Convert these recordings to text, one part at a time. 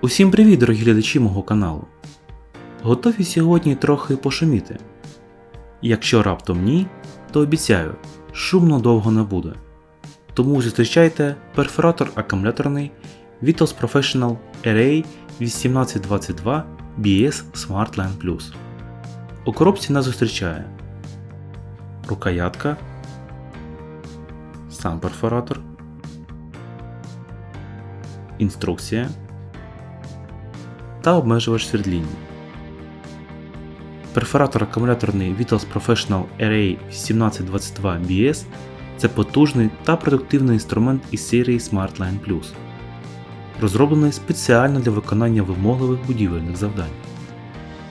Усім привіт, дорогі глядачі мого каналу. Готові сьогодні трохи пошуміти. Якщо раптом ні, то обіцяю, шумно довго не буде. Тому зустрічайте перфоратор акумуляторний Vitals Professional Array 1822 BS SmartLine Plus. У коробці нас зустрічає рукоятка, сам перфоратор, інструкція та обмежувач свердління. Перфоратор акумуляторний Vitals Professional Array 1722 BS це потужний та продуктивний інструмент із серії SmartLine Plus, розроблений спеціально для виконання вимогливих будівельних завдань.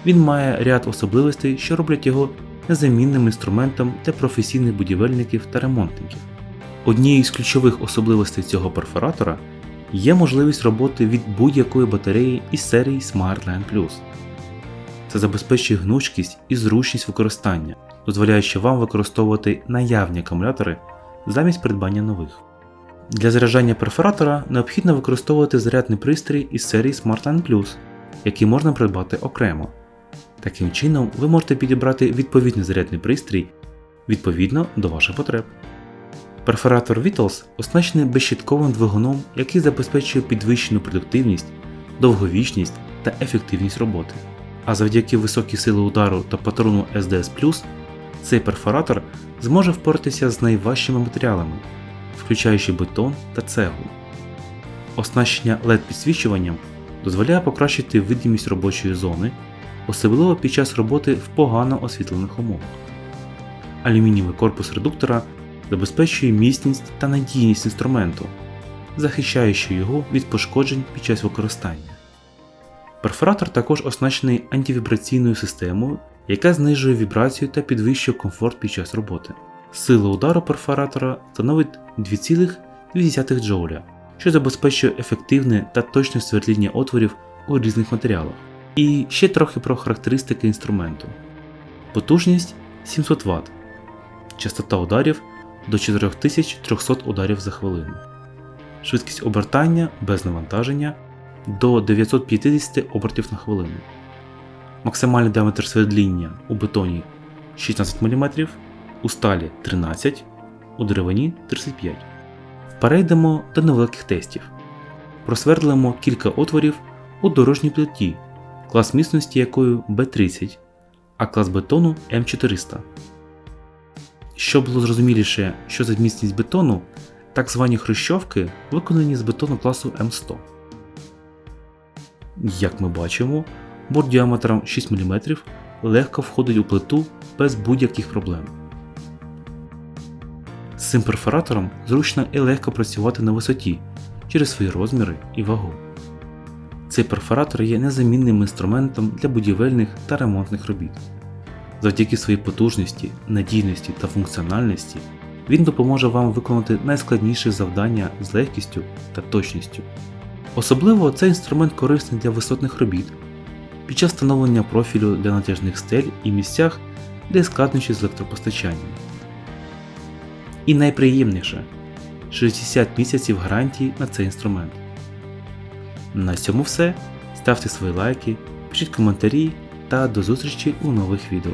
Він має ряд особливостей, що роблять його незамінним інструментом для професійних будівельників та ремонтників. Однією з ключових особливостей цього перфоратора є можливість роботи від будь-якої батареї із серії SmartLine Plus. Це забезпечує гнучкість і зручність використання, дозволяючи вам використовувати наявні акумулятори замість придбання нових. Для заряджання перфоратора необхідно використовувати зарядний пристрій із серії SmartLine Plus, який можна придбати окремо. Таким чином, ви можете підібрати відповідний зарядний пристрій відповідно до ваших потреб. Перфоратор Vitals оснащений безщітковим двигуном, який забезпечує підвищену продуктивність, довговічність та ефективність роботи. А завдяки високій сили удару та патрону SDS цей перфоратор зможе впоратися з найважчими матеріалами, включаючи бетон та цеглу. Оснащення LED підсвічуванням дозволяє покращити видимість робочої зони, особливо під час роботи в погано освітлених умовах. Алюмінієвий корпус редуктора забезпечує міцність та надійність інструменту, захищаючи його від пошкоджень під час використання. Перфоратор також оснащений антивібраційною системою, яка знижує вібрацію та підвищує комфорт під час роботи. Сила удару перфоратора становить 2,2 джоуля, що забезпечує ефективне та точне свердління отворів у різних матеріалах. І ще трохи про характеристики інструменту. Потужність 700 Вт, частота ударів до 4300 ударів за хвилину, швидкість обертання без навантаження до 950 обертів на хвилину. Максимальний діаметр свердління у бетоні 16 мм, у сталі 13 у деревині 35 Перейдемо до невеликих тестів. Просвердлимо кілька отворів у дорожній плиті, клас міцності якої B30, а клас бетону М400. Щоб було зрозуміліше, що за міцність бетону, так звані хрущовки виконані з бетону класу М100. Як ми бачимо, борт діаметром 6 мм легко входить у плиту без будь-яких проблем. З цим перфоратором зручно і легко працювати на висоті через свої розміри і вагу. Цей перфоратор є незамінним інструментом для будівельних та ремонтних робіт. Завдяки своїй потужності, надійності та функціональності він допоможе вам виконати найскладніші завдання з легкістю та точністю. Особливо цей інструмент корисний для висотних робіт, під час встановлення профілю для натяжних стель і місцях, де складнощі з електропостачанням. І найприємніше 60 місяців гарантії на цей інструмент. На цьому все. Ставте свої лайки, пишіть коментарі та до зустрічі у нових відео.